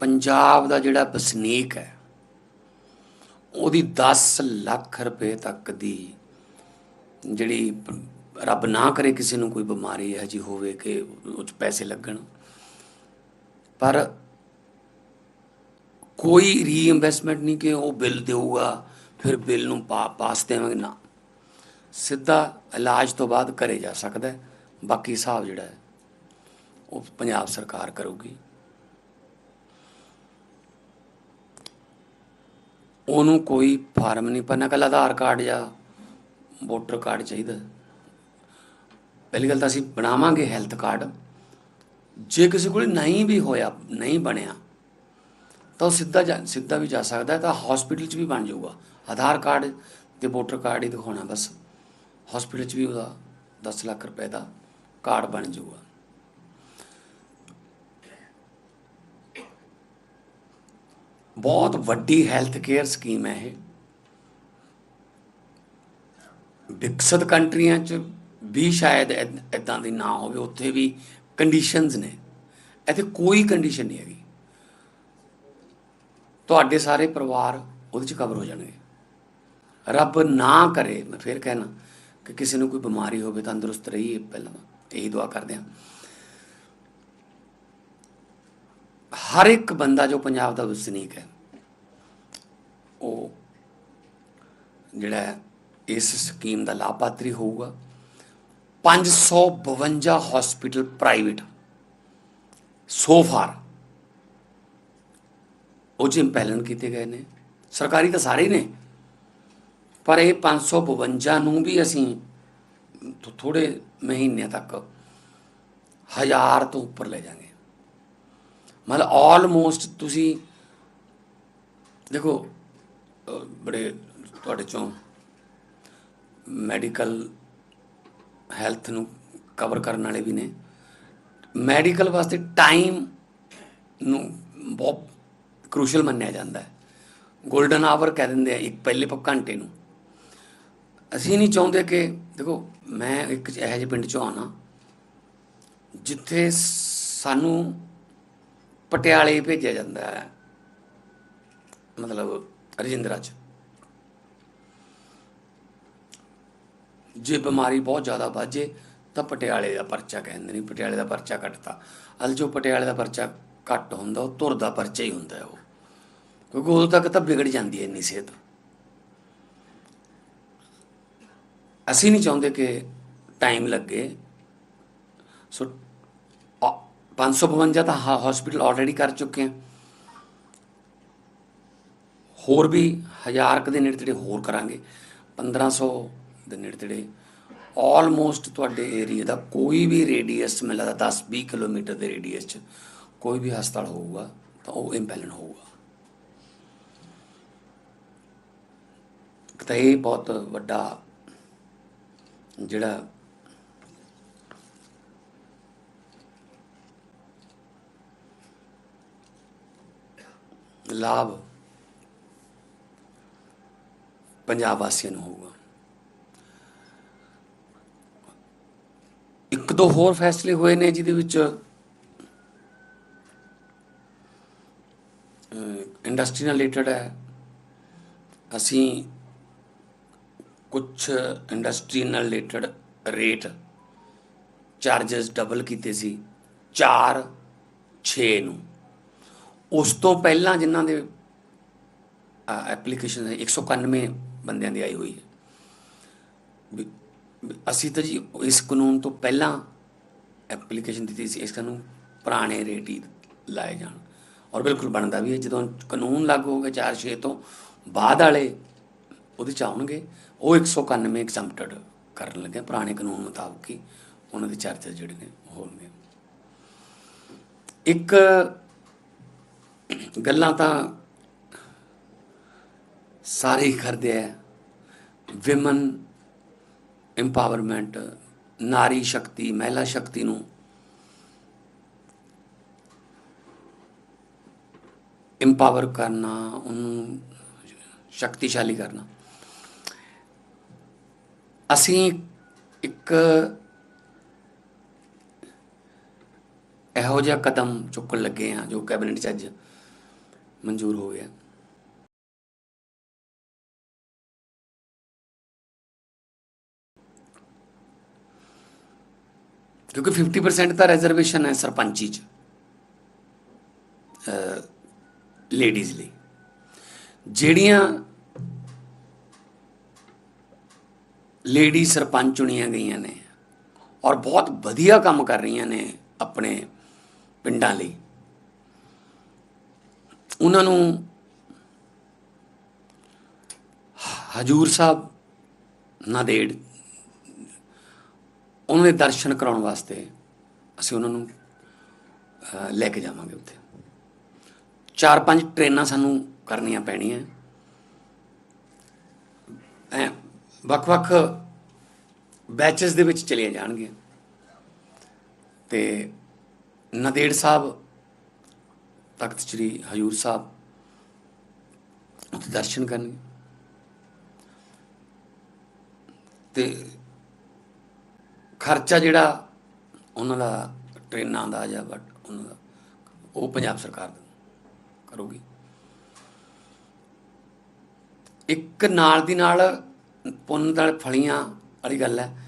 ਪੰਜਾਬ ਦਾ ਜਿਹੜਾ ਵਸਨੀਕ ਹੈ, ਉਹਦੀ 10 ਲੱਖ ਰੁਪਏ ਤੱਕ ਦੀ ਜਿਹੜੀ ਰੱਬ ਨਾ ਕਰੇ ਕਿਸੇ ਨੂੰ ਕੋਈ ਬਿਮਾਰੀ ਹੈ ਜੀ ਹੋਵੇ ਕਿ ਉਹ 'ਚ ਪੈਸੇ ਲੱਗਣ। ਪਰ ਕੋਈ ਰੀਇਨਵੈਸਟਮੈਂਟ ਨਹੀਂ ਕਿ ਉਹ ਬਿੱਲ ਦੇਊਗਾ, ਫਿਰ ਬਿੱਲ ਨੂੰ ਪਾ, ਪਾਸ ਦੇਵਾਂਗੇ, ਨਾ। ਸਿੱਧਾ ਇਲਾਜ ਤੋਂ ਬਾਅਦ ਘਰੇ ਜਾ ਸਕਦਾ ਬਾਕੀ ਹਿਸਾਬ ਜਿਹੜਾ ਹੈ, ਉਹ ਪੰਜਾਬ ਸਰਕਾਰ ਕਰੂਗੀ। ਉਹਨੂੰ ਕੋਈ ਫਾਰਮ ਨਹੀਂ ਭਰਨਾ ਕੱਲ ਆਧਾਰ ਕਾਰਡ ਜਾਂ ਵੋਟਰ ਕਾਰਡ ਚਾਹੀਦਾ। ਪਹਿਲੀ ਗੱਲ ਤਾਂ ਅਸੀਂ ਬਣਾਵਾਂਗੇ ਹੈਲਥ ਕਾਰਡ। ਜੇ ਕਿਸੇ ਕੋਲ ਨਹੀਂ ਵੀ ਹੋਇਆ, ਨਹੀਂ ਬਣਿਆ, ਤਾਂ ਉਹ ਸਿੱਧਾ ਜਾ- ਸਿੱਧਾ ਵੀ ਜਾ ਸਕਦਾ ਹੈ, ਤਾਂ ਹਸਪੀਟਲ 'ਚ ਵੀ ਬਣ ਜਾਊਗਾ। ਆਧਾਰ ਕਾਰਡ ਤੇ ਵੋਟਰ ਕਾਰਡ ਹੀ ਦਿਖਾਉਣਾ ਬਸ। ਹਸਪੀਟਲ 'ਚ ਵੀ ਉਹਦਾ 10 ਲੱਖ ਰੁਪਏ ਦਾ ਕਾਰਡ ਬਣ ਜਾਊਗਾ। ਬਹੁਤ ਵੱਡੀ ਹੈਲਥ ਕੇਅਰ ਸਕੀਮ ਹੈ ਇਹ। ਵਿਕਸਿਤ ਕੰਟਰੀਆਂ 'ਚ ਵੀ ਸ਼ਾਇਦ ਇਦਾਂ ਦੀ ਨਾ ਹੋਵੇ, ਉੱਥੇ ਵੀ ਕੰਡੀਸ਼ਨਸ ਨੇ। ਇੱਥੇ ਕੋਈ ਕੰਡੀਸ਼ਨ ਨਹੀਂ ਹੈਗੀ। ਤੁਹਾਡੇ ਸਾਰੇ ਪਰਿਵਾਰ ਉਹਦੇ 'ਚ ਕਵਰ ਹੋ ਜਾਣਗੇ। ਰੱਬ ਨਾ ਕਰੇ, ਮੈਂ ਫਿਰ ਕਹਿਣਾ ਕਿ ਕਿਸੇ ਨੂੰ ਕੋਈ ਬਿਮਾਰੀ ਹੋਵੇ, ਤੰਦਰੁਸਤ ਰਹੀਏ, ਪਹਿਲਾਂ ਇਹੀ ਦੁਆ ਕਰਦੇ ਹਾਂ। ਹਰ ਇੱਕ ਬੰਦਾ ਜੋ ਪੰਜਾਬ ਦਾ ਵਸਨੀਕ ਹੈ, ਉਹ ਜਿਹੜਾ ਇਸ ਸਕੀਮ ਦਾ ਲਾਭਪਾਤਰੀ ਹੋਊਗਾ। 552 ਹਸਪੀਟਲ ਪ੍ਰਾਈਵੇਟ ਸੋ ਫਾਰ ਉਹ 'ਚ ਇੰਪੈਲਨ ਕੀਤੇ ਗਏ ਨੇ। ਸਰਕਾਰੀ ਤਾਂ ਸਾਰੇ ਨੇ, ਪਰ ਇਹ 552 ਨੂੰ ਵੀ ਅਸੀਂ ਥੋੜੇ ਮਹੀਨਿਆਂ ਤੱਕ ਹਜ਼ਾਰ ਤੋਂ ਉੱਪਰ ਲੈ ਜਾਾਂਗੇ ਮਤਲਬ ਆਲਮੋਸਟ ਤੁਸੀਂ ਦੇਖੋ ਬੜੇ ਤੁਹਾਡੇ ਚੋਂ ਮੈਡੀਕਲ ਹੈਲਥ ਨੂੰ ਕਵਰ ਕਰਨ ਵਾਲੇ ਵੀ ਨੇ। ਮੈਡੀਕਲ ਵਾਸਤੇ ਟਾਈਮ ਨੂੰ ਬਹੁਤ ਕ੍ਰੂਸ਼ਲ ਮੰਨਿਆ ਜਾਂਦਾ ਹੈ। 골ਡਨ ਆਵਰ ਕਹਿ ਦਿੰਦੇ ਆ, ਇੱਕ ਪਹਿਲੇ ਪ, ਘੰਟੇ ਨੂੰ। ਅਸੀਂ ਨਹੀਂ ਚਾਹੁੰਦੇ ਕਿ, ਦੇਖੋ, ਮੈਂ ਇੱਕ ਇਹੋ ਜਿਹੇ ਪਿੰਡ ਚੋਂ ਆਉਣਾ, ਜਿੱਥੇ ਸਾਨੂੰ ਪਟਿਆਲੇ ਭੇਜਿਆ ਜਾਂਦਾ ਹੈ। ਮਤਲਬ ਰਜਿੰਦਰਾ ਚ। ਜੇ ਬਿਮਾਰੀ ਬਹੁਤ ਜ਼ਿਆਦਾ ਵੱਜੇ ਤਾਂ ਪਟਿਆਲੇ ਦਾ ਪਰਚਾ ਕਹਿੰਦੇ ਨਹੀਂ ਪਟਿਆਲੇ ਦਾ ਪਰਚਾ ਕੱਟਤਾ। ਅਲ ਜੋ ਪਟਿਆਲੇ ਦਾ ਪਰਚਾ ਘੱਟ ਹੁੰਦਾ, ਉਹ ਤੁਰਦਾ ਪਰਚਾ ਹੀ ਹੁੰਦਾ ਉਹ। ਕਿਉਂਕਿ ਉਦੋਂ ਤੱਕ ਤਾਂ ਵਿਗੜ ਜਾਂਦੀ ਹੈ ਇੰਨੀ ਸਿਹਤ। ਅਸੀਂ ਨਹੀਂ ਚਾਹੁੰਦੇ ਕਿ ਟਾਈਮ ਲੱਗੇ। ਸੋ 552 ਤਾਂ ਹਸਪੀਟਲ ਆਲਰੇਡੀ ਕਰ ਚੁੱਕੇ ਹਾਂ ਹੋਰ ਵੀ ਹਜ਼ਾਰ ਕੁ ਦੇ ਨੇੜੇ ਤੇੜੇ ਹੋਰ ਕਰਾਂਗੇ। 1500 ਦੇ ਨੇੜੇ ਤੇੜੇ ਆਲਮੋਸਟ ਤੁਹਾਡੇ ਏਰੀਆ ਦਾ ਕੋਈ ਵੀ ਰੇਡੀਅਸ ਮੈਨੂੰ ਲੱਗਦਾ 10 20 ਕਿਲੋਮੀਟਰ ਦੇ ਰੇਡੀਅਸ 'ਚ ਕੋਈ ਵੀ ਹਸਪਤਾਲ ਹੋਊਗਾ, ਤਾਂ ਉਹ ਇੰਪੈਲਨ ਹੋਊਗਾ। ਤਾਂ ਇਹ ਬਹੁਤ ਵੱਡਾ ਜਿਹੜਾ ਲਾਭ ਪੰਜਾਬ ਵਾਸੀਆਂ ਨੂੰ ਹੋਊਗਾ। ਇੱਕ ਦੋ ਹੋਰ ਫੈਸਲੇ ਹੋਏ ਨੇ ਜਿਹਦੇ ਵਿੱਚ ਇੰਡਸਟਰੀ ਨਾਲ ਰਿਲੇਟਡ ਹੈ। ਅਸੀਂ ਕੁਝ ਇੰਡਸਟਰੀ ਨਾਲ ਰਿਲੇਟਡ ਰੇਟ ਚਾਰजेस ਡਬਲ ਕੀਤੇ ਸੀ 4 6 ਨੂੰ। ਉਸ ਤੋਂ ਪਹਿਲਾਂ ਜਿਨ੍ਹਾਂ ਦੇ ਐਪਲੀਕੇਸ਼ਨ 191 ਬੰਦਿਆਂ ਦੀ ਆਈ ਹੋਈ ਹੈ। ਵੀ- ਅਸੀਂ ਤਾਂ ਜੀ ਇਸ ਕਾਨੂੰਨ ਤੋਂ ਪਹਿਲਾਂ ਐਪਲੀਕੇਸ਼ਨ ਦਿੱਤੀ ਸੀ, ਇਸ ਕਾਨੂੰਨ ਪੁਰਾਣੇ ਰੇਟ ਹੀ ਲਾਏ ਜਾਣ। ਔਰ ਬਿਲਕੁਲ ਬਣਦਾ ਵੀ ਹੈ, ਜਦੋਂ ਕਾਨੂੰਨ ਲਾਗੂ ਹੋ ਗਿਆ 4 6 ਤੋਂ, ਬਾਅਦ ਵਾਲੇ ਉਹਦੇ ਚ ਆਉਣਗੇ, ਉਹ 191 ਐਗਜ਼ੈਂਪਟਡ ਕਰਨ ਲੱਗੇ ਪੁਰਾਣੇ ਕਾਨੂੰਨ ਮੁਤਾਬਕ ਹੀ ਉਹਨਾਂ ਦੇ ਚਾਰਜਸ ਜਿਹੜੇ ਨੇ ਹੋਣਗੇ। ਇੱਕ ਗੱਲਾਂ ਤਾਂ ਸਾਰੇ ਹੀ ਕਰਦੇ ਆ। ਵਿਮਨ ਇੰਪਾਵਰਮੈਂਟ ਨਾਰੀ ਸ਼ਕਤੀ, ਮਹਿਲਾ ਸ਼ਕਤੀ ਨੂੰ ਇੰਪਾਵਰ ਕਰਨਾ, ਉਹਨੂੰ ਸ਼ਕਤੀਸ਼ਾਲੀ ਕਰਨਾ। ਅਸੀਂ ਇੱਕ ਇਹੋ ਜਿਹਾ ਕਦਮ ਚੁੱਕਣ ਲੱਗੇ ਹਾਂ ਜੋ ਕੈਬਨਿਟ 'ਚ ਅੱਜ ਮਨਜ਼ੂਰ ਹੋ ਗਿਆ ਕਿਉਂਕਿ 50% ਤਾਂ ਰਿਜ਼ਰਵੇਸ਼ਨ ਹੈ ਸਰਪੰਚੀ ਚ ਲੇਡੀਜ਼ ਲਈ ਜਿਹੜੀਆਂ ਲੇਡੀ ਸਰਪੰਚ ਚੁਣੀਆਂ ਗਈਆਂ ਨੇ ਔਰ ਬਹੁਤ ਵਧੀਆ ਕੰਮ ਕਰ ਰਹੀਆਂ ਨੇ ਆਪਣੇ ਪਿੰਡਾਂ ਲਈ ਉਹਨਾਂ ਨੂੰ ਹਜੂਰ ਸਾਹਿਬ ਨਾਦੇੜ ਉਹਨਾਂ ਦੇ ਦਰਸ਼ਨ ਕਰਾਉਣ ਵਾਸਤੇ ਅਸੀਂ ਉਹਨਾਂ ਨੂੰ ਲੈ ਕੇ ਜਾਵਾਂਗੇ ਉੱਥੇ। ਚਾਰ ਪੰਜ ਟ੍ਰੇਨਾਂ ਸਾਨੂੰ ਕਰਨੀਆਂ ਪੈਣੀਆਂ। ਐ, ਵੱਖ-ਵੱਖ ਬੈਚਸ ਦੇ ਵਿੱਚ ਚਲੀਆਂ ਜਾਣਗੀਆਂ। ਤੇ ਨਦੇੜ ਸਾਹਿਬ ਤਖਤ ਸ੍ਰੀ ਹਜੂਰ ਸਾਹਿਬ ਉੱਥੇ ਦਰਸ਼ਨ ਕਰਨਗੇ। ਤੇ ਖਰਚਾ ਜਿਹੜਾ ਉਹਨਾਂ ਦਾ ਟ੍ਰੇਨਾਂ ਦਾ ਜਾਂ ਬਟ ਉਹਨਾਂ ਦਾ, ਉਹ ਪੰਜਾਬ ਸਰਕਾਰ ਕਰੂਗੀ। ਇੱਕ ਨਾਲ ਦੀ ਨਾਲ ਪੁੰਨ ਨਾਲ ਫਲੀਆਂ ਵਾਲੀ ਗੱਲ ਹੈ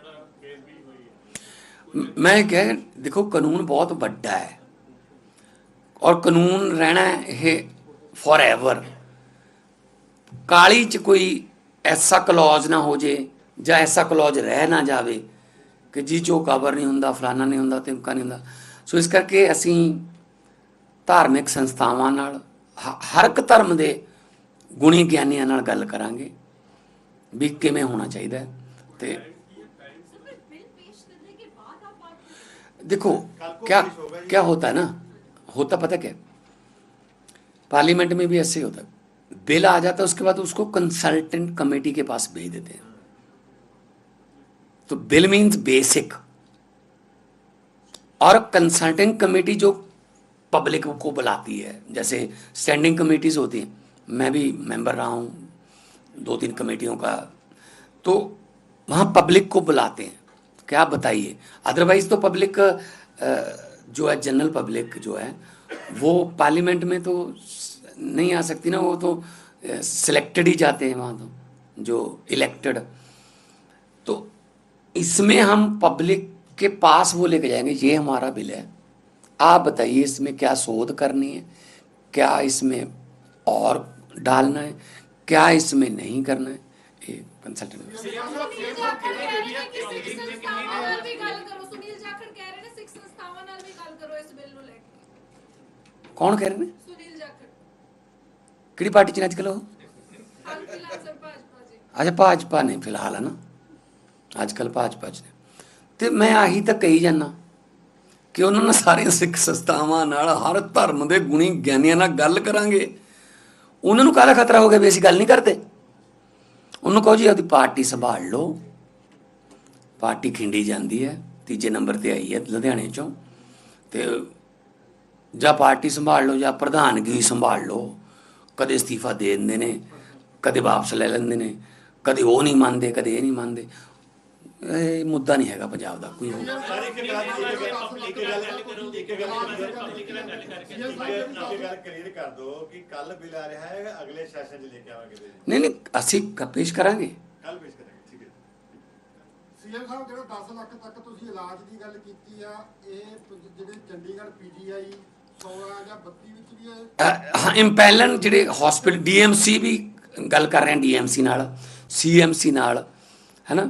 ਮੈਂ ਕਹਿ, ਦੇਖੋ, ਕਾਨੂੰਨ ਬਹੁਤ ਵੱਡਾ ਹੈ। ਔਰ ਕਾਨੂੰਨ ਰਹਿਣਾ ਇਹ ਫੋਰਐਵਰ ਕਾਲੀ ਚ ਕੋਈ ਐਸਾ ਕਲੌਜ ਨਾ ਹੋ ਜੇ ਜਾਂ ਐਸਾ ਕਲੌਜ ਰਹਿ ਨਾ ਜਾਵੇ ਕਿ ਜੀ ਚੋ ਕਬਰ ਨਹੀਂ ਹੁੰਦਾ, ਫਲਾਨਾ ਨਹੀਂ ਹੁੰਦਾ, ਤਿਮਕਾ ਨਹੀਂ ਹੁੰਦਾ। ਸੋ ਇਸ ਕਰਕੇ ਅਸੀਂ ਧਾਰਮਿਕ ਸੰਸਥਾਵਾਂ ਨਾਲ ਹਰ ਇੱਕ ਧਰਮ ਦੇ ਗੁਣੀ ਗਿਆਨੀਆਂ ਨਾਲ ਗੱਲ ਕਰਾਂਗੇ ਵੀ ਕਿਵੇਂ ਹੋਣਾ ਚਾਹੀਦਾ ਤੇ देखो, क्या क्या होता है ना? होता पता क्या पार्लियामेंट में भी ऐसे ही होता है। बिल आ जाता है, उसके बाद उसको कंसल्टेंट कमेटी के पास भेज देते हैं। तो बिल मीन्स बेसिक और कंसल्टेंट कमेटी जो पब्लिक को बुलाती है, जैसे स्टैंडिंग कमेटीज होती हैं। मैं भी मेंबर रहा हूँ दो तीन कमेटियों का। तो वहाँ पब्लिक को बुलाते हैं। क्या बताइए? अदरवाइज़ तो पब्लिक जो है जनरल पब्लिक जो है, वो पार्लियामेंट में तो नहीं आ सकती ना, वो तो सिलेक्टेड ही जाते हैं वहाँ तो जो इलेक्टेड तो इसमें हम पब्लिक के पास वो लेके जाएँगे, ये हमारा बिल है। आप बताइए इसमें क्या शोध करनी है? क्या इसमें और डालना है? क्या इसमें नहीं करना है? ਕੰਸਲਟੈਂਟ ਕੌਣ ਕਹਿ ਰਹੇ ਨੇ? ਸੁਨੀਲ ਜਾਖੜ ਕਿਹੜੀ ਪਾਰਟੀ ਚ ਨੇ ਅੱਜ ਅੱਜਕੱਲ ਉਹ? ਅੱਛਾ, ਭਾਜਪਾ ਨੇ ਫਿਲਹਾਲ ਹੈ ਨਾ ਅੱਜ ਅੱਜਕੱਲ ਭਾਜਪਾ ਚ ਨੇ। ਤੇ ਮੈਂ ਆਹੀ ਤਾਂ ਕਹੀ ਜਾਂਦਾ ਕਿ ਉਹਨਾਂ ਨਾਲ ਸਾਰੀਆਂ ਸਿੱਖ ਸੰਸਥਾਵਾਂ ਨਾਲ ਹਰ ਧਰਮ ਦੇ ਗੁਣੀ ਗਿਆਨੀਆਂ ਨਾਲ ਗੱਲ ਕਰਾਂਗੇ। ਉਹਨਾਂ ਨੂੰ ਕਾਹਦਾ ਖਤਰਾ ਹੋ ਗਿਆ ਵੀ ਅਸੀਂ ਗੱਲ ਨਹੀਂ ਕਰਦੇ? ਉਹਨੂੰ ਕਹੋ ਜੀ, ਆਪਦੀ ਪਾਰਟੀ ਸੰਭਾਲ ਲਓ। ਪਾਰਟੀ ਖਿੰਡੀ ਜਾਂਦੀ ਹੈ, ਤੀਜੇ ਨੰਬਰ ਤੇ ਆਈ ਹੈ ਲੁਧਿਆਣੇ ਚੋਂ। ਤੇ ਜਾਂ ਪਾਰਟੀ ਸੰਭਾਲ ਲਓ, ਜਾਂ ਪ੍ਰਧਾਨਗੀ ਸੰਭਾਲ ਲਓ। ਕਦੇ ਅਸਤੀਫਾ ਦੇ ਦਿੰਦੇ ਨੇ, ਕਦੇ ਵਾਪਸ ਲੈ ਲੈਂਦੇ ਨੇ। ਕਦੇ ਉਹ ਨਹੀਂ ਮੰਨਦੇ, ਕਦੇ ਇਹ ਨਹੀਂ ਮੰਨਦੇ। ਇਹ ਮੁੱਦਾ ਨਹੀਂ ਹੈਗਾ ਪੰਜਾਬ ਦਾ ਕੋਈ ਹੋਰ। ਸਾਰੀ ਇੱਕ ਗੱਲ ਇੱਕ ਗੱਲ ਇੱਕ ਗੱਲ ਇੱਕ ਗੱਲ ਇੱਕ ਗੱਲ ਕਲੀਅਰ ਕਰ ਦੋ ਕਿ ਕੱਲ ਬਿੱਲ ਆ ਰਿਹਾ ਹੈ ਅਗਲੇ ਸੈਸ਼ਨ 'ਚ ਲੈ ਕੇ ਆਵਾਂਗੇ ਨਹੀਂ ਨਹੀਂ ਅਸੀਂ ਪੇਸ਼ ਕਰਾਂਗੇ ਕੱਲ ਪੇਸ਼ ਕਰਾਂਗੇ ਠੀਕ ਹੈ ਸੀਐਮ ਸਾਹਿਬ ਜਿਹੜਾ 10 ਲੱਖ ਤੱਕ ਤੁਸੀਂ ਇਲਾਜ ਦੀ ਗੱਲ ਕੀਤੀ ਆ ਇਹ ਜਿਹੜੇ ਚੰਡੀਗੜ੍ਹ ਪੀਜੀਆਈ 16 ਜਾਂ 32 ਵਿੱਚ ਵੀ ਇਹ ਹਾਂ ਇੰਪੈਲਨ ਜਿਹੜੇ ਹਸਪੀਟਲ ਡੀਐਮਸੀ ਵੀ ਗੱਲ ਕਰ ਰਹੇ ਹਾਂ ਡੀਐਮਸੀ ਨਾਲ ਸੀਐਮਸੀ ਨਾਲ ਹੈਨਾ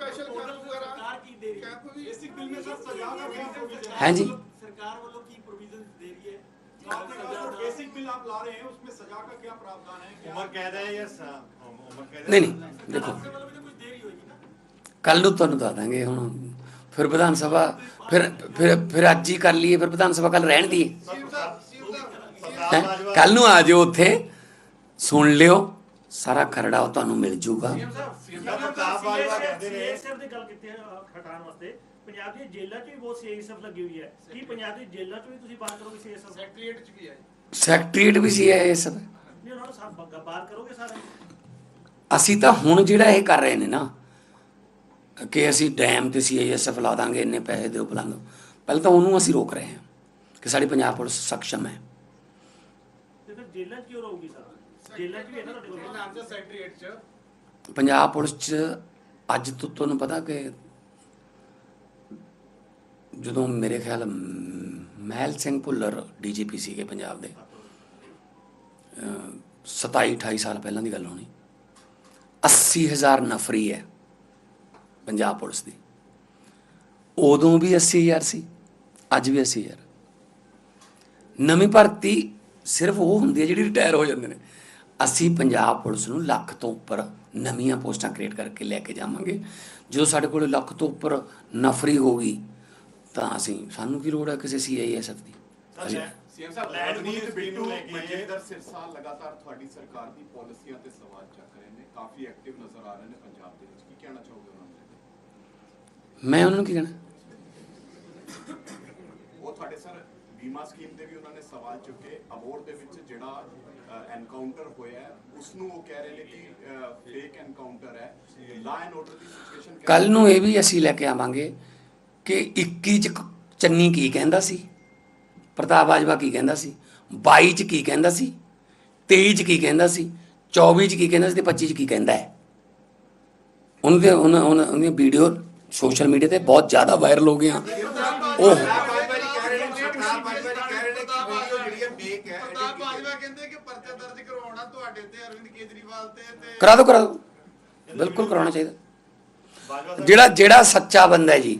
ਹਾਂਜੀ सरकार वालों की प्रोविजन दे रही है बेसिक बिल आप ला रहे हैं उसमें सजा का क्या प्रावधान है क्या ਉਮਰ ਕੈਦ ਹੈ ਜਾਂ ਸ- ਉਮਰ ਕੈਦ ਹੈ? ਨਹੀਂ ਨਹੀਂ ਦੇਖੋ वालों में तो कुछ देरी होगी ना ਕੱਲ ਨੂੰ ਤੁਹਾਨੂੰ ਦੱਸ ਦਾਂਗੇ ਹੁਣ ਫਿਰ ਵਿਧਾਨ ਸਭਾ ਫਿਰ ਫਿਰ ਫਿਰ ਅੱਜ ਹੀ ਕਰ ਲਈਏ ਫਿਰ ਵਿਧਾਨ ਸਭਾ ਕੱਲ ਰਹਿਣ ਦੀ ਸਰਦਾਰ ਬਾਜਵਾ ਕੱਲ ਨੂੰ ਆ ਜਾਓ ਉੱਥੇ ਸੁਣ ਲਿਓ ਸਾਰਾ ਖਰੜਾ ਉਹ ਤੁਹਾਨੂੰ ਮਿਲ ਜੂਗਾ ਪ੍ਰਤਾਪ ਬਾਜਵਾ ਕਹਿੰਦੇ ਨੇ ਸੀਐਸਐਫ ਦੀ ਗੱਲ ਕੀਤੀ ਹੈ ਅਹ, ਹਟਾਉਣ ਵਾਸਤੇ ਪੰਜਾਬ ਦੀਆਂ ਜੇਲ੍ਹਾਂ 'ਚ ਵੀ ਬਹੁਤ ਸੀਐਸਐਫ ਲੱਗੀ ਹੋਈ ਹੈ। ਕੀ ਪੰਜਾਬ ਦੀ ਜੇਲ੍ਹਾਂ 'ਚ ਵੀ ਤੁਸੀਂ ਬਾਤ ਕਰੋਗੇ ਸੀਐਸਐਫ ਸੈਕਟਰੀਏਟ ਚ ਵੀ ਹੈ ਸੈਕਟਰੀਏਟ ਵੀ ਸੀ ਇਹ ਸਭ। ਨਹੀਂ ਉਹਨਾਂ ਨੂੰ ਸਭ ਬਾਤ ਕਰੋਗੇ ਸਾਰੇ? ਅਸੀਂ ਤਾਂ ਹੁਣ ਜਿਹੜਾ ਇਹ ਕਰ ਰਹੇ ਨੇ ਨਾ ਕਿ ਅਸੀਂ ਡੈਮ ਤੇ ਸੀਆਈਐਸਐਫ ਲਾ ਦਾਂਗੇ ਇੰਨੇ ਪੈਸੇ ਦਿਓ ਬੁਲੰਦ ਪਹਿਲਾਂ ਤਾਂ ਉਹਨੂੰ ਅਸੀਂ ਰੋਕ ਰਹੇ ਹਾਂ ਕਿ ਸਾਡੀ ਪੰਜਾਬ ਪੁਲਿਸ ਸક્ષਮ ਹੈ। ਤੇ ਫਿਰ ਜੇਲ੍ਹਾਂ 'ਚ ਕਿਉਂ ਰਹੂਗੀ ਸਰ? ਜੇਲ੍ਹਾਂ 'ਚ ਵੀ ਹੈ ਨਾ ਤੁਹਾਡੇ ਕੋਲ? ਆਨਸਰ ਸੈਕਟਰੀਏਟ ਚ। ਪੰਜਾਬ ਪੁਲਿਸ 'ਚ ਅੱਜ ਤੋਂ ਤੁਹਾਨੂੰ ਪਤਾ ਕਿ ਜਦੋਂ ਮੇਰੇ ਖਿਆਲ ਮਹਿਲ ਸਿੰਘ ਭੁੱਲਰ ਡੀਜੀਪੀ ਸੀਗੇ ਪੰਜਾਬ ਦੇ, ਅਹ 27 28 ਸਾਲ ਪਹਿਲਾਂ ਦੀ ਗੱਲ ਹੋਣੀ 80000 ਨਫਰੀ ਹੈ ਪੰਜਾਬ ਪੁਲਿਸ ਦੀ। ਉਦੋਂ ਵੀ 80000 ਸੀ, ਅੱਜ ਵੀ 80000 ਨਵੀਂ ਭਰਤੀ ਸਿਰਫ ਉਹ ਹੁੰਦੀ ਹੈ ਜਿਹੜੀ ਰਿਟਾਇਰ ਹੋ ਜਾਂਦੇ ਨੇ। ਅਸੀਂ ਪੰਜਾਬ ਪੁਲਿਸ ਨੂੰ ਲੱਖ ਤੋਂ ਉੱਪਰ ਨਵੀਆਂ ਪੋਸਟਾਂ ਕ੍ਰੀਏਟ ਕਰਕੇ ਲੈ ਕੇ ਜਾਵਾਂਗੇ। ਜਦੋਂ ਸਾਡੇ ਕੋਲ ਲੱਖ ਤੋਂ ਉੱਪਰ ਨਫਰੀ ਹੋਗੀ ਤਾਂ ਅਸੀਂ ਸਾਨੂੰ ਕੀ ਲੋੜ ਹੈ ਕਿਸੇ ਸੀਆਈਐਸਐਫ ਦੀ ਅਸੀਂ- ਸੀਐਮ ਸਾਹਿਬ ਪੁਲਿਸ ਬਿੱਟੂ ਮਨਜਿੰਦਰ ਸਿਰਸਾ ਲਗਾਤਾਰ ਤੁਹਾਡੀ ਸਰਕਾਰ ਦੀ ਪਾਲਿਸੀਆਂ ਤੇ ਸਵਾਲ ਚੱਕ ਰਹੇ ਨੇ ਕਾਫੀ ਐਕਟਿਵ ਨਜ਼ਰ ਆ ਰਹੇ ਨੇ ਪੰਜਾਬ ਦੇ ਵਿੱਚ। ਕੀ ਕਹਿਣਾ ਚਾਹੋਗੇ ਉਹਨਾਂ ਨੂੰ? ਮੈਂ ਉਹਨਾਂ ਨੂੰ ਕੀ ਕਹਿਣਾ? ਉਹ ਤੁਹਾਡੇ ਸਰ ਬੀਮਾ ਸਕੀਮ ਤੇ ਵੀ ਉਹਨਾਂ ਨੇ ਸਵਾਲ ਚੁੱਕੇ ਅਬੋਰ ਦੇ ਵਿੱਚ ਜਿਹੜਾ ਐਨਕਾਊਂਟਰ ਹੋਇਆ ਹੈ, ਉਸ ਨੂੰ ਉਹ ਕਹਿ ਰਹੇ ਨੇ ਕਿ ਫੇਕ ਐਨਕਾਊਂਟਰ ਹੈ। ਲਾ ਐਂਡ ਆਰਡਰ ਦੀ ਸਿਚੁਏਸ਼ਨ ਕੱਲ ਨੂੰ ਇਹ ਵੀ ਅਸੀਂ ਲੈ ਕੇ ਆਵਾਂਗੇ। ਕਿ 21 ਚ ਚੰਨੀ ਕੀ ਕਹਿੰਦਾ ਸੀ? ਪ੍ਰਤਾਪ ਬਾਜਵਾ ਕੀ ਕਹਿੰਦਾ ਸੀ? 22 ਚ ਕੀ ਕਹਿੰਦਾ ਸੀ? 23 ਚ ਕੀ ਕਹਿੰਦਾ ਸੀ? 24 ਚ ਕੀ ਕਹਿੰਦਾ ਸੀ ਤੇ 25 ਚ ਕੀ ਕਹਿੰਦਾ ਹੈ? ਉਹਨਾਂ ਦੇ ਉਹਨਾਂ ਉਹਨਾਂ ਉਹਦੀਆਂ ਵੀਡੀਓ ਸੋਸ਼ਲ ਮੀਡੀਆ ਤੇ ਬਹੁਤ ਜ਼ਿਆਦਾ ਵਾਇਰਲ ਹੋ ਗਈਆਂ। ਉਹ ਕਰਾ ਦੋ ਕਰਾ ਦਿਓ। ਬਿਲਕੁਲ ਕਰਾਉਣਾ ਚਾਹੀਦਾ। ਜਿਹੜਾ ਜਿਹੜਾ ਸੱਚਾ ਬੰਦਾ ਹੈ ਜੀ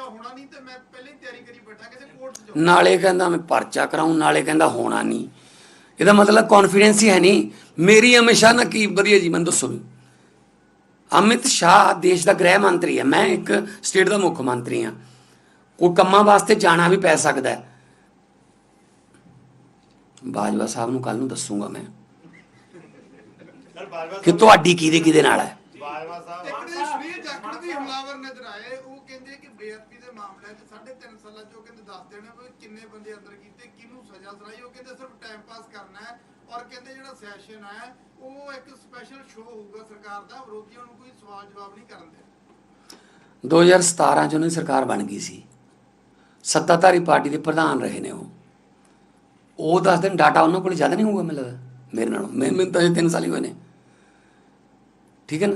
ਹੋਣਾ ਨਹੀਂ ਤੇ ਮੈਂ ਪਹਿਲੇ ਹੀ ਤਿਆਰੀ ਕਰੀ ਬੈਠਾ ਕਿਸੇ ਕੋਰਟ 'ਚ ਜਾਊਂ ਨਾਲੇ ਕਹਿੰਦਾ ਮੈਂ ਪਰਚਾ ਕਰਾਉਂ ਨਾਲੇ ਕਹਿੰਦਾ ਹੋਣਾ ਨਹੀਂ। ਇਹਦਾ ਮਤਲਬ ਕੌਨਫੀਡੈਂਸ ਹੀ ਹੈ ਨਹੀਂ। ਮੇਰੀ ਹਮੇਸ਼ਾ ਨਾ ਕੀ ਵਧੀਆ ਜੀ ਮੈਨੂੰ ਦੱਸੋ ਵੀ। ਅਮਿਤ ਸ਼ਾਹ ਦੇਸ਼ ਦਾ ਗ੍ਰਹਿ ਮੰਤਰੀ ਹੈ। ਮੈਂ ਇੱਕ ਸਟੇਟ ਦਾ ਮੁੱਖ ਮੰਤਰੀ ਹਾਂ। ਕੋਈ ਕੰਮਾਂ ਵਾਸਤੇ ਜਾਣਾ ਵੀ ਪੈ ਸਕਦਾ ਹੈ। ਬਾਜਵਾ ਸਾਹਿਬ ਨੂੰ ਕੱਲ ਨੂੰ ਦੱਸੂਗਾ ਮੈਂ ਸਰ ਬਾਜਵਾ ਕਿ ਤੁਹਾਡੀ ਕਿਹਦੇ ਕਿਹਦੇ ਨਾਲ ਹੈ? ਬਾਜਵਾ ਸਾਹਿਬ। ਇੱਕ ਦੇ ਸ਼੍ਰੀ ਜਾਖੜ ਵੀ ਹਮਲਾਵਰ ਨਜ਼ਰ ਆਏ। ਉਹ ਕਹਿੰਦੇ ਕਿ ਬੇਅਦਬੀ ਦੇ ਮਾਮਲੇ 'ਚ 3.5 ਸਾਲਾਂ 'ਚ ਉਹ ਕਹਿੰਦੇ ਦੱਸ ਦੇਣੇ ਵੀ ਕਿੰਨੇ ਬੰਦੇ ਅੰਦਰ ਕੀਤੇ ਕਿਹਨੂੰ ਸਜ਼ਾ ਸੁਣਾਈ। ਉਹ ਕਹਿੰਦੇ ਸਿਰਫ ਟਾਈਮ ਪਾਸ ਕਰਨਾ ਹੈ ਔਰ ਕਹਿੰਦੇ ਜਿਹੜਾ ਸੈਸ਼ਨ ਹੈ ਉਹ ਇੱਕ ਸਪੈਸ਼ਲ ਸ਼ੋਅ ਹੋਊਗਾ ਸਰਕਾਰ ਦਾ। ਵਿਰੋਧੀਆਂ ਨੂੰ ਕੋਈ ਸਵਾਲ ਜਵਾਬ ਨਹੀਂ ਕਰਨ ਦੇ 2017 ਚ ਉਹਨਾਂ ਦੀ ਸਰਕਾਰ ਬਣ ਗਈ ਸੀ। ਸੱਤਾਧਾਰੀ ਪਾਰਟੀ ਦੇ ਪ੍ਰਧਾਨ ਰਹੇ ਨੇ ਉਹ। ਉਹ ਦੱਸ ਦਿਨ ਡਾਟਾ ਉਹਨਾਂ ਕੋਲ ਜ਼ਿਆਦਾ ਨਹੀਂ ਹੋਊਗਾ ਮੈਨੂੰ ਲੱਗਦਾ। ਮੇਰੇ ਨਾਲੋਂ। ਮੈਂ ਮੈਨੂੰ ਤਾਂ ਇਹ 3 ਸਾਲ ਹੀ ਹੋਏ ਨੇ। ਠੀਕ ਹੈ ਨਾ?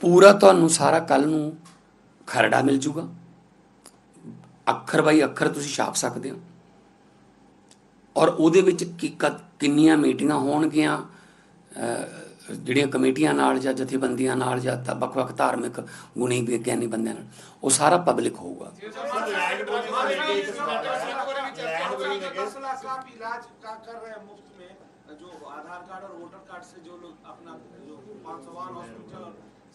ਪੂਰਾ ਤੁਹਾਨੂੰ ਸਾਰਾ ਕੱਲ ਨੂੰ ਖਰੜਾ ਮਿਲ ਜੂਗਾ। ਅੱਖਰ ਬਾਈ ਅੱਖਰ ਤੁਸੀਂ ਛਾਪ ਸਕਦੇ ਹੋ। ਔਰ ਉਹਦੇ ਵਿੱਚ ਕੀ ਕਿੰਨੀਆਂ ਮੀਟਿੰਗਾਂ ਹੋਣਗੀਆਂ ਜਿਹੜੀਆਂ ਕਮੇਟੀਆਂ ਨਾਲ ਜਾਂ ਜਥੇਬੰਦੀਆਂ ਨਾਲ ਜਾਂ ਵੱਖ-ਵੱਖ ਧਾਰਮਿਕ ਗੁਣੀ ਵਿਗਿਆਨੀ ਬੰਦਿਆਂ ਨਾਲ ਉਹ ਸਾਰਾ ਪਬਲਿਕ ਹੋਊਗਾ। जो आधार कार्ड और वोटर कार्ड से जो लोग अपना जो पाँच सौ वाहन हॉस्पिटल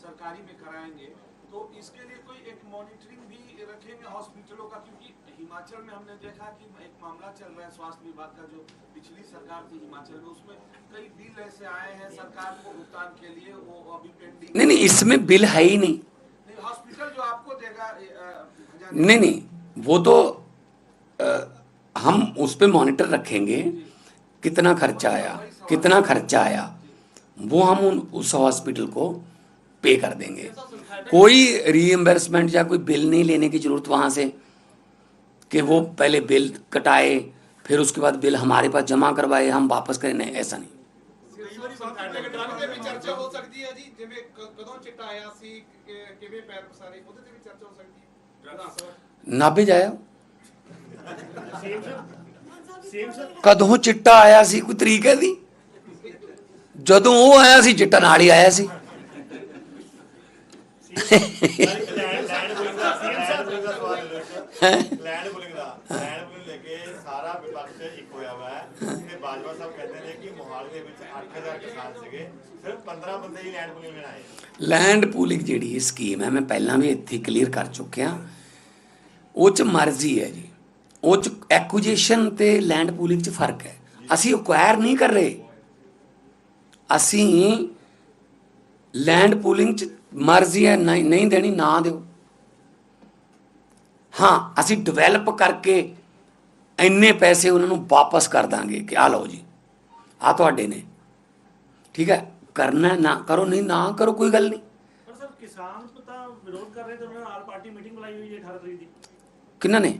सरकारी में कराएँगे तो इसके लिए कोई एक मॉनिटरिंग भी रखेंगे हॉस्पिटलों का? क्योंकि हिमाचल में हमने देखा कि एक मामला चल रहा है स्वास्थ्य विभाग का जो पिछली सरकार थी हिमाचल में उसमें कई बिल ऐसे आए हैं सरकार को भुगतान के लिए वो अभी पेंडिंग नहीं नहीं इसमें बिल है ही नहीं। नहीं हॉस्पिटल जो आपको देगा नहीं नहीं वो तो अ, हम उस पर मॉनिटर रखेंगे। कितना खर्चा आया कितना खर्चा आया वो हम उन उस हॉस्पिटल को पे कर देंगे कोई रीएम्बर्समेंट या कोई बिल नहीं लेने की जरूरत वहाँ से कि वो पहले बिल कटाए फिर उसके बाद बिल हमारे पास जमा करवाए हम वापस करें नहीं ऐसा नहीं ਡਰਗ ਦੇ ਕਦੋਂ ਚਿੱਟਾ ਆਇਆ ਸੀ? ਕੋਈ ਤਰੀਕ ਹੈ ਦੀ ਜਦੋਂ ਉਹ ਆਇਆ ਸੀ ਚਿੱਟਾ ਨਾਲ ਹੀ ਆਇਆ ਸੀ। ਲੈਂਡ ਪੁਲਿੰਗ ਦਾ ਲੈਂਡ ਪੁਲਿੰਗ ਲੈ ਕੇ ਸਾਰਾ ਵਿਪਕਸ਼ ਇੱਕ ਹੋਇਆ ਵਾ ਹੈ। ਤੇ ਬਾਜਵਾ ਸਾਹਿਬ ਕਹਿੰਦੇ ਨੇ ਕਿ ਮੋਹਾਲੀ ਦੇ ਵਿੱਚ 8000 ਕਿਸਾਨ ਸੀਗੇ। ਸਿਰਫ 15 ਬੰਦੇ ਹੀ ਲੈਂਡ ਪੁਲਿੰਗ ਲੈਣ ਆਏ ਲੈਂਡ ਪੂਲਿੰਗ ਜਿਹੜੀ ਸਕੀਮ ਹੈ ਮੈਂ ਪਹਿਲਾਂ ਵੀ ਇੱਥੇ ਕਲੀਅਰ ਕਰ ਚੁੱਕਿਆ। ਉਹ ਚ ਮਰਜ਼ੀ ਹੈ ਜੀ। ਉਹ ਚ ਐਕੁਜੀਸ਼ਨ ਤੇ ਲੈਂਡ ਪੂਲਿੰਗ ਚ ਫ਼ਰਕ ਹੈ। ਅਸੀਂ ਅਕਵਾਇਰ ਨਹੀਂ ਕਰ ਰਹੇ। ਅਸੀਂ ਲੈਂਡ ਪੂਲਿੰਗ ਚ ਮਰਜ਼ੀ ਹੈ ਨਹੀਂ ਦੇਣੀ ਨਾ ਦਿਓ। ਹਾਂ ਅਸੀਂ ਡਿਵੈਲਪ ਕਰਕੇ ਇੰਨੇ ਪੈਸੇ ਉਹਨਾਂ ਨੂੰ ਵਾਪਸ ਕਰ ਦਾਂਗੇ ਕਿ ਆ ਲਓ ਜੀ ਆ ਤੁਹਾਡੇ ਨੇ। ਠੀਕ ਹੈ? ਕਰਨਾ ਨਾ ਕਰੋ ਨਹੀਂ ਨਾ ਕਰੋ ਕੋਈ ਗੱਲ ਨਹੀਂ। ਪਰ ਸਰ ਕਿਸਾਨ ਤਾਂ ਵਿਰੋਧ ਕਰ ਰਹੇ ਤੇ ਉਹਨਾਂ ਨੇ ਆਲ ਪਾਰਟੀ ਮੀਟਿੰਗ ਬੁਲਾਈ ਹੋਈ ਹੈ 18 ਤਰੀਕ ਦੀ। ਕਿੰਨਾ ਨੇ?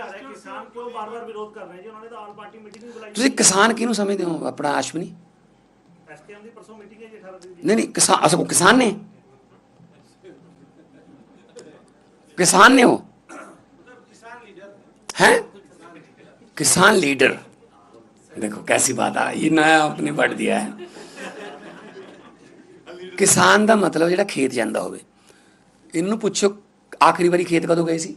ਨੂੰ। ਕਿਸਾਨਾਂ ਨੂੰ ਸਮਝ ਕਿਉਂ ਨਹੀਂ ਆ ਰਿਹਾ ਕਿਸਾਨ ਕਿਉਂ ਬਾਰ-ਬਾਰ ਵਿਰੋਧ ਕਰ ਰਹੇ ਜੀ ਉਹਨਾਂ ਨੇ ਤਾਂ ਆਲ ਪਾਰਟੀ ਮੀਟਿੰਗ ਵੀ ਬੁਲਾਈ ਤੁਸੀਂ ਕਿਸਾਨ ਕਿਹਨੂੰ ਸਮਝਦੇ ਹੋ ਆਪਣਾ ਆਸ਼ਵਨੀ ਐਸਕੇਐਮ ਦੀ ਪਰਸੋਂ ਮੀਟਿੰਗ ਹੈ ਜੀ 18 ਤਰੀਕ ਦੀ ਨਹੀਂ ਨਹੀਂ ਕਿਸਾਨ ਅਸਲ ਕਿਸਾਨ ਨੇ किसान ने हो किसान लीडर हैं किसान लीडर देखो कैसी बात आ ये नया आपने पढ़ दिया है ਕਿਸਾਨ ਦਾ ਮਤਲਬ ਜਿਹੜਾ ਖੇਤ ਜਾਂਦਾ ਹੋਵੇ ਇਹਨੂੰ ਪੁੱਛੋ ਆਖਰੀ ਵਾਰੀ ਖੇਤ ਕਦੋਂ ਗਏ ਸੀ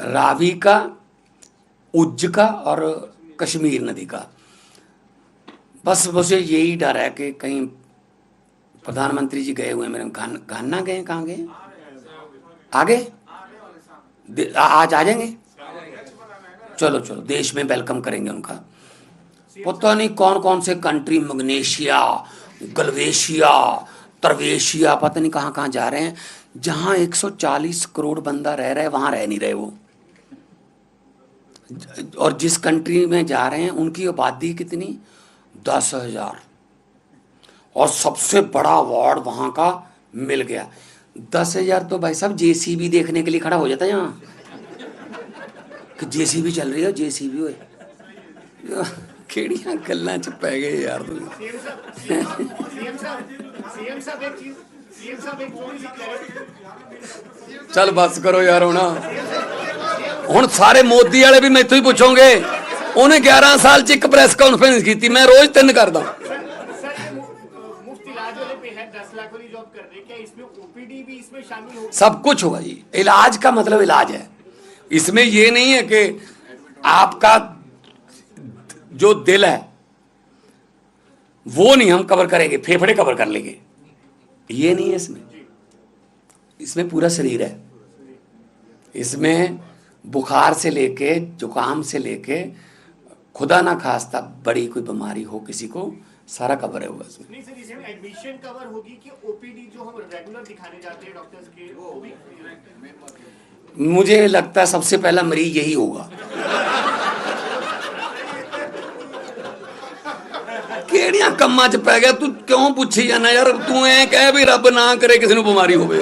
रावी का, उज्ज का और कश्मीर नदी का। बस मुझे यही डर है कि कहीं प्रधानमंत्री जी गए हुए मेरे घान, घाना गए, कहाँ गए? आगे? आज आ जाएँगे? चलो चलो, देश में वेलकम करेंगे उनका। पता नहीं कौन कौन से कंट्री मग्नेशिया, गलवेशिया, तरवेशिया, पता नहीं कहाँ कहाँ जा रहे हैं। जहाँ 140 करोड़ बंदा रह रहा है, वहाँ रह नहीं रहे वो। और जिस कंट्री में जा रहे हैं उनकी आबादी कितनी? दस हज़ार। और सबसे बड़ा अवार्ड वहाँ का मिल गया। दस हज़ार तो भाई साहब जेसीबी देखने के लिए खड़ा हो जाता है यहाँ। कि जेसीबी चल रही है जेसीबी हो केड़ियाँ गल पै गए यार तुम चल बस करो यार होना। ਹੁਣ ਹੁਣ ਸਾਰੇ ਮੋਦੀ ਵਾਲੇ ਵੀ ਮੈਥੋਂ ਹੀ ਪੁੱਛੋਗੇ ਉਹਨੇ 11 ਸਾਲ ਚ ਇੱਕ ਪ੍ਰੈਸ ਕਾਨਫਰੰਸ ਕੀਤੀ ਮੈਂ ਰੋਜ਼ ਤਿੰਨ ਕਰਦਾ सर ये मु- मुफ्त इलाज वाले पे है दस लाख वाली जॉब कर रहे हैं क्या इसमें ओपीडी भी इसमें शामिल होगी सब कुछ होगा जी इलाज का मतलब इलाज है इसमें ये नहीं है कि आपका जो दिल है वो नहीं हम कवर करेंगे फेफड़े कवर कर लेंगे ये नहीं है इसमें इसमें पूरा शरीर है इसमें बुखार से लेके जुकाम से लेके खुदा ना खास्ता बड़ी कोई बीमारी हो किसी को सारा कवर है होगा इसमें एडमिशन कवर होगी कि ओपीडी जो हम रेगुलर दिखाने जाते हैं डॉक्टर्स के वो भी मुझे लगता है सबसे पहला मरीज़ यही होगा। केड़िया कम्मा च पै गया तू क्यों पूछी जाना यार? तू ए कह भी रब ना करे किसी को बीमारी होवे।